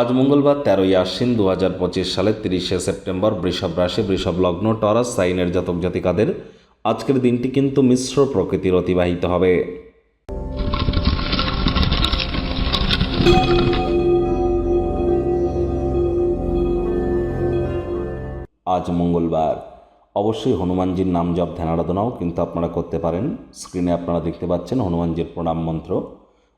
আজ মঙ্গলবার তেরোই আশ্বিন দু হাজার পঁচিশ সালের তিরিশে সেপ্টেম্বর বৃষভ রাশি, বৃষভ লগ্ন, টরাস, সাইনের জাতক জাতিকাদের আজকের দিনটি কিন্তু মিশ্র প্রকৃতির অতিবাহিত হবে। আজ মঙ্গলবার। অবশ্যই হনুমানজির নাম জপ ধ্যান আরাধনাও কিন্তু আপনারা করতে পারেন। স্ক্রিনে আপনারা দেখতে পাচ্ছেন হনুমানজির প্রণাম মন্ত্র।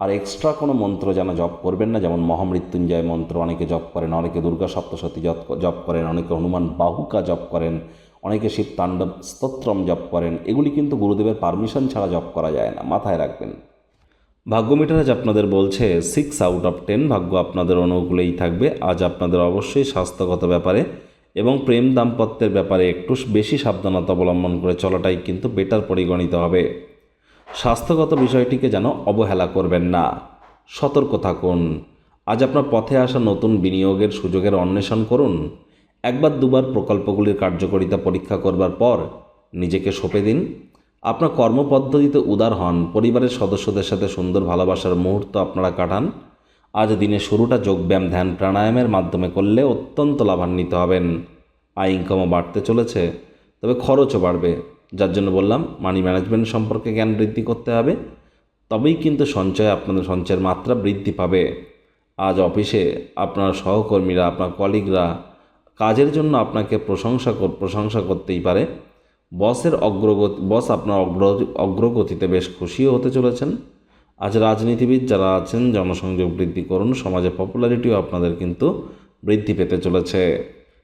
আর এক্সট্রা কোনো মন্ত্র যেন জপ করবেন না, যেমন মহামৃত্যুঞ্জয় মন্ত্র, অনেকে জপ করেন, অনেকে দুর্গা সপ্তশতী জপ করেন, অনেকে হনুমান বাহুকা জপ করেন, অনেকে শিব তাণ্ডব স্তোত্রম জপ করেন, এগুলি কিন্তু গুরুদেবের পারমিশন ছাড়া জপ করা যায় না, মাথায় রাখবেন। ভাগ্য মিটার আজ আপনাদের বলছে সিক্স আউট অফ টেন ভাগ্য আপনাদের অনুকূলেই থাকবে, আজ আপনাদের অবশ্যই স্বাস্থ্যগত ব্যাপারে এবং প্রেম দাম্পত্যের ব্যাপারে একটু বেশি সাবধানতা অবলম্বন করে চলাটাই কিন্তু বেটার পরিগণিত হবে। স্বাস্থ্যগত বিষয়টিকে যেন অবহেলা করবেন না। সতর্ক থাকুন। আজ আপনার পথে আসা নতুন বিনিয়োগের সুযোগের অন্বেষণ করুন। একবার দুবার প্রকল্পগুলির কার্যকারিতা পরীক্ষা করবার পর নিজেকে সঁপে দিন। আপনার কর্মপদ্ধতিতে উদার হন। পরিবারের সদস্যদের সাথে সুন্দর ভালোবাসার মুহূর্ত আপনারা কাটান। আজ দিনের শুরুটা যোগব্যায়াম, ধ্যান, প্রাণায়ামের মাধ্যমে করলে অত্যন্ত লাভান্বিত হবেন। আয়, ইনকামও বাড়তে চলেছে, তবে খরচও বাড়বে। যার জন্য বললাম মানি ম্যানেজমেন্ট সম্পর্কে জ্ঞান বৃদ্ধি করতে হবে। তবেই কিন্তু সঞ্চয় আপনাদের সঞ্চয়ের মাত্রা বৃদ্ধি পাবে। আজ অফিসে আপনার সহকর্মীরা, আপনার কলিগরা কাজের জন্য আপনাকে প্রশংসা প্রশংসা করতেই পারে। বসের অগ্রগতি, বস আপনার অগ্র অগ্রগতিতে বেশ খুশিও হতে চলেছেন। আজ রাজনীতিবিদ যারা আছেন, জনসংযোগ বৃদ্ধি করুন, সমাজে পপুলারিটিও আপনাদের কিন্তু বৃদ্ধি পেতে চলেছে।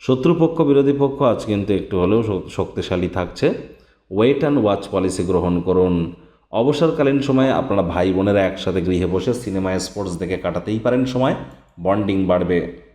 শত্রুপক্ষ, বিরোধী পক্ষ আজ কিন্তু একটু হলেও শক্তিশালী থাকছে। ওয়েট অ্যান্ড ওয়াচ পলিসি গ্রহণ করুন। অবসরকালীন সময়ে আপনারা ভাই বোনেরা একসাথে গৃহে বসে সিনেমা স্পোর্টস দেখে কাটাতেই পারেন সময়। বন্ডিং বাড়বে।